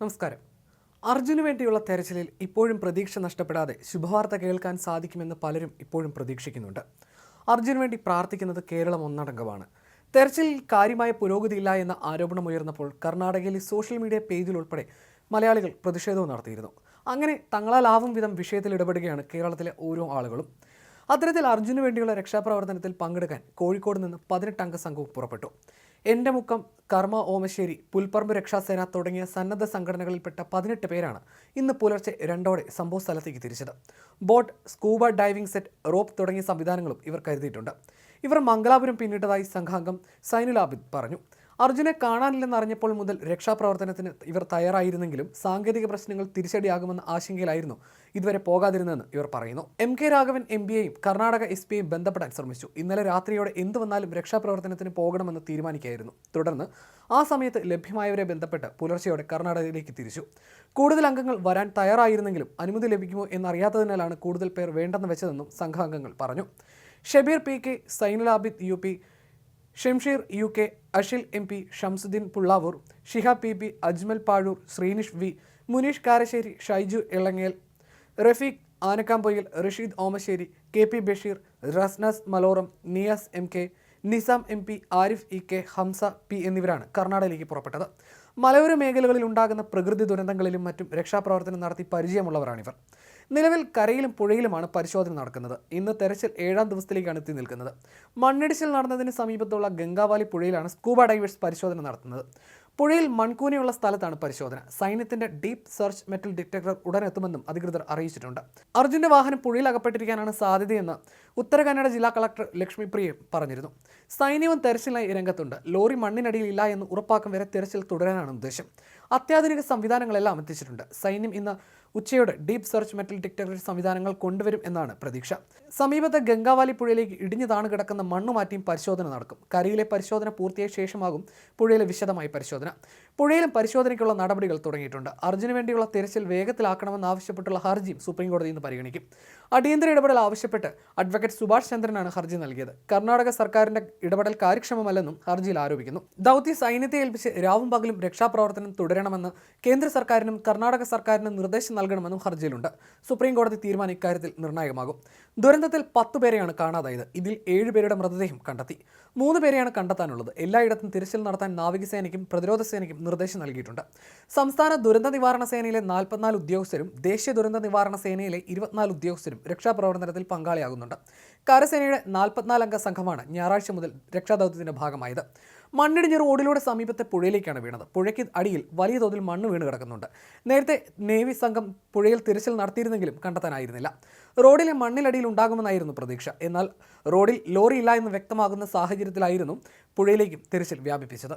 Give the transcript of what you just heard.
നമസ്കാരം. അർജുന് വേണ്ടിയുള്ള തെരച്ചിലിൽ ഇപ്പോഴും പ്രതീക്ഷ നഷ്ടപ്പെടാതെ ശുഭവാർത്ത കേൾക്കാൻ സാധിക്കുമെന്ന് പലരും ഇപ്പോഴും പ്രതീക്ഷിക്കുന്നുണ്ട്. അർജുന് വേണ്ടി പ്രാർത്ഥിക്കുന്നത് കേരളം ഒന്നടങ്കമാണ്. തെരച്ചിലിൽ കാര്യമായ പുരോഗതിയില്ല എന്ന ആരോപണം ഉയർന്നപ്പോൾ കർണാടകയിലെ സോഷ്യൽ മീഡിയ പേജിൽ ഉൾപ്പെടെ മലയാളികൾ പ്രതിഷേധവും നടത്തിയിരുന്നു. അങ്ങനെ തങ്ങളാലാവും വിധം വിഷയത്തിൽ ഇടപെടുകയാണ് കേരളത്തിലെ ഓരോ ആളുകളും. അത്തരത്തിൽ അർജുന് വേണ്ടിയുള്ള രക്ഷാപ്രവർത്തനത്തിൽ പങ്കെടുക്കാൻ കോഴിക്കോട് നിന്ന് പതിനെട്ടംഗ സംഘവും പുറപ്പെട്ടു. എന്റെ മുക്കം കർമ്മ ഓമശ്ശേരി പുൽപ്പറമ്പ് രക്ഷാസേന തുടങ്ങിയ സന്നദ്ധ സംഘടനകളിൽപ്പെട്ട പതിനെട്ട് പേരാണ് ഇന്ന് പുലർച്ചെ രണ്ടോടെ സംഭവ സ്ഥലത്തേക്ക് തിരിച്ചത്. Boat scuba diving set rope തുടങ്ങിയ സംവിധാനങ്ങളും ഇവർ കരുതിയിട്ടുണ്ട്. ഇവർ മംഗലാപുരം പിന്നിട്ടതായി സംഘാംഗം സൈനുൽ ആബിദ് പറഞ്ഞു. അർജുനെ കാണാനില്ലെന്ന് അറിഞ്ഞപ്പോൾ മുതൽ രക്ഷാപ്രവർത്തനത്തിന് ഇവർ തയ്യാറായിരുന്നെങ്കിലും സാങ്കേതിക പ്രശ്നങ്ങൾ തിരിച്ചടിയാകുമെന്ന ആശങ്കയിലായിരുന്നു ഇതുവരെ പോകാതിരുന്നതെന്ന് ഇവർ പറയുന്നു. M K Raghavan M B എയും കർണാടക എസ് പിയെയും ബന്ധപ്പെടാൻ ശ്രമിച്ചു. ഇന്നലെ രാത്രിയോടെ എന്തു വന്നാലും രക്ഷാപ്രവർത്തനത്തിന് പോകണമെന്ന് തീരുമാനിക്കുകയായിരുന്നു തുടർന്ന് ആ സമയത്ത് ലഭ്യമായവരെ ബന്ധപ്പെട്ട് പുലർച്ചെയോടെ കർണാടകയിലേക്ക് തിരിച്ചു. കൂടുതൽ അംഗങ്ങൾ വരാൻ തയ്യാറായിരുന്നെങ്കിലും അനുമതി ലഭിക്കുമോ എന്നറിയാത്തതിനാലാണ് കൂടുതൽ പേർ വേണ്ടെന്ന് വെച്ചതെന്നും സംഘാംഗങ്ങൾ പറഞ്ഞു. Shabeer P K Sainulabid U P Shamsheer U K Ashil M P Shamsuddin Pullavoor Shihab P P Ajmal Pazhoor Sreenish V Muneesh Karassery Shaiju Elangel Rafeeq Anakkampoyil Rasheed Omassery K P Basheer Rasnas Malorum Niyas M K Nizam M P Arif E K Hamza P എന്നിവരാണ് കർണാടകയിലേക്ക് പുറപ്പെട്ടത്. മലയോര മേഖലകളിൽ ഉണ്ടാകുന്ന പ്രകൃതി ദുരന്തങ്ങളിലും മറ്റും രക്ഷാപ്രവർത്തനം നടത്തി പരിചയമുള്ളവരാണിവർ നിലവിൽ കരയിലും പുഴയിലുമാണ് പരിശോധന നടക്കുന്നത്. ഇന്ന് തെരച്ചിൽ ഏഴാം ദിവസത്തിലേക്കാണ് എത്തി നിൽക്കുന്നത്. മണ്ണിടിച്ചിൽ നടന്നതിന് സമീപത്തുള്ള ഗംഗാവാലി പുഴയിലാണ് സ്കൂബ ഡൈവേഴ്സ് പരിശോധന നടത്തുന്നത്. പുഴയിൽ മൺകൂനയുള്ള സ്ഥലത്താണ് പരിശോധന. സൈന്യത്തിന്റെ ഡീപ് സെർച്ച് മെറ്റൽ ഡിറ്റക്ടർ ഉടൻ എത്തുമെന്നും അധികൃതർ അറിയിച്ചിട്ടുണ്ട്. അർജുന്റെ വാഹനം പുഴയിൽ അകപ്പെട്ടിരിക്കാനാണ് സാധ്യതയെന്ന് ഉത്തര കന്നഡ ജില്ലാ കളക്ടർ ലക്ഷ്മിപ്രിയ പറഞ്ഞിരുന്നു. സൈന്യവും തെരച്ചിലായി രംഗത്തുണ്ട്. ലോറി മണ്ണിനടിയിൽ ഇല്ല എന്ന് ഉറപ്പാക്കും വരെ തെരച്ചിൽ തുടരാനാണ് ഉദ്ദേശം. അത്യാധുനിക സംവിധാനങ്ങളെല്ലാം എത്തിച്ചിട്ടുണ്ട്. സൈന്യം ഇന്ന് ഉച്ചയോടെ ഡീപ് സെർച്ച് മെറ്റൽ ഡിറ്റക്ടർ സംവിധാനങ്ങൾ കൊണ്ടുവരും എന്നാണ് പ്രതീക്ഷ. സമീപത്തെ ഗംഗാവാലി പുഴയിലേക്ക് ഇടിഞ്ഞു താണു കിടക്കുന്ന മണ്ണുമാറ്റിയും പരിശോധന നടക്കും. കരയിലെ പരിശോധന പൂർത്തിയായ ശേഷമാകും പുഴയിലെ വിശദമായ പരിശോധന. പുഴയിലും പരിശോധനയ്ക്കുള്ള നടപടികൾ തുടങ്ങിയിട്ടുണ്ട്. അർജുന് വേണ്ടിയുള്ള തിരച്ചിൽ വേഗത്തിലാക്കണമെന്ന് ആവശ്യപ്പെട്ടുള്ള ഹർജിയും സുപ്രീം കോടതി ഇന്ന് പരിഗണിക്കും. അടിയന്തര ഇടപെടൽ ആവശ്യപ്പെട്ട് അഡ്വക്കേറ്റ് സുഭാഷ് ചന്ദ്രനാണ് ഹർജി നൽകിയത്. കർണാടക സർക്കാരിന്റെ ഇടപെടൽ കാര്യക്ഷമമല്ലെന്നും ഹർജിയിൽ ആരോപിക്കുന്നു. ദൗത്യ സൈന്യത്തെ ഏൽപ്പിച്ച് രാവും പകലും രക്ഷാപ്രവർത്തനം തുടരണമെന്ന് കേന്ദ്ര സർക്കാരിനും കർണാടക സർക്കാരിനും നിർദ്ദേശം നൽകണമെന്നും ഹർജിയിലുണ്ട്. സുപ്രീം കോടതി തീരുമാനം ഇക്കാര്യത്തിൽ നിർണായകമാകും. ദുരന്തത്തിൽ പത്ത് പേരെയാണ് കാണാതായത്. ഇതിൽ ഏഴുപേരുടെ മൃതദേഹം കണ്ടെത്തി. മൂന്ന് പേരെയാണ് കണ്ടെത്താനുള്ളത്. എല്ലായിടത്തും തിരച്ചിൽ നടത്താൻ നാവികസേനയ്ക്കും പ്രതിരോധ സേനയ്ക്കും നിർദ്ദേശം നൽകിയിട്ടുണ്ട്. സംസ്ഥാന ദുരന്ത നിവാരണ സേനയിലെ നാൽപ്പത്തിനാല് ഉദ്യോഗസ്ഥരും ദേശീയ ദുരന്ത നിവാരണ സേനയിലെ ഇരുപത്തിനാല് ഉദ്യോഗസ്ഥരും രക്ഷാപ്രവർത്തനത്തിൽ പങ്കാളിയാകുന്നുണ്ട്. കരസേനയുടെ നാൽപ്പത്തിനാല് അംഗ സംഘമാണ് ഞായറാഴ്ച മുതൽ രക്ഷാദൗത്യത്തിന്റെ ഭാഗമായത്. മണ്ണിടിഞ്ഞ റോഡിലൂടെ സമീപത്തെ പുഴയിലേക്കാണ് വീണത്. പുഴയ്ക്ക് അടിയിൽ വലിയ തോതിൽ മണ്ണ് വീണ് കിടക്കുന്നുണ്ട്. നേരത്തെ നേവി സംഘം പുഴയിൽ തിരച്ചിൽ നടത്തിയിരുന്നെങ്കിലും കണ്ടെത്താനായിരുന്നില്ല. റോഡിലെ മണ്ണിലടിയിൽ ഉണ്ടാകുമെന്നായിരുന്നു പ്രതീക്ഷ. എന്നാൽ റോഡിൽ ലോറിയില്ല എന്ന് വ്യക്തമാകുന്ന സാഹചര്യത്തിലായിരുന്നു പുഴയിലേക്കും തിരച്ചിൽ വ്യാപിപ്പിച്ചത്.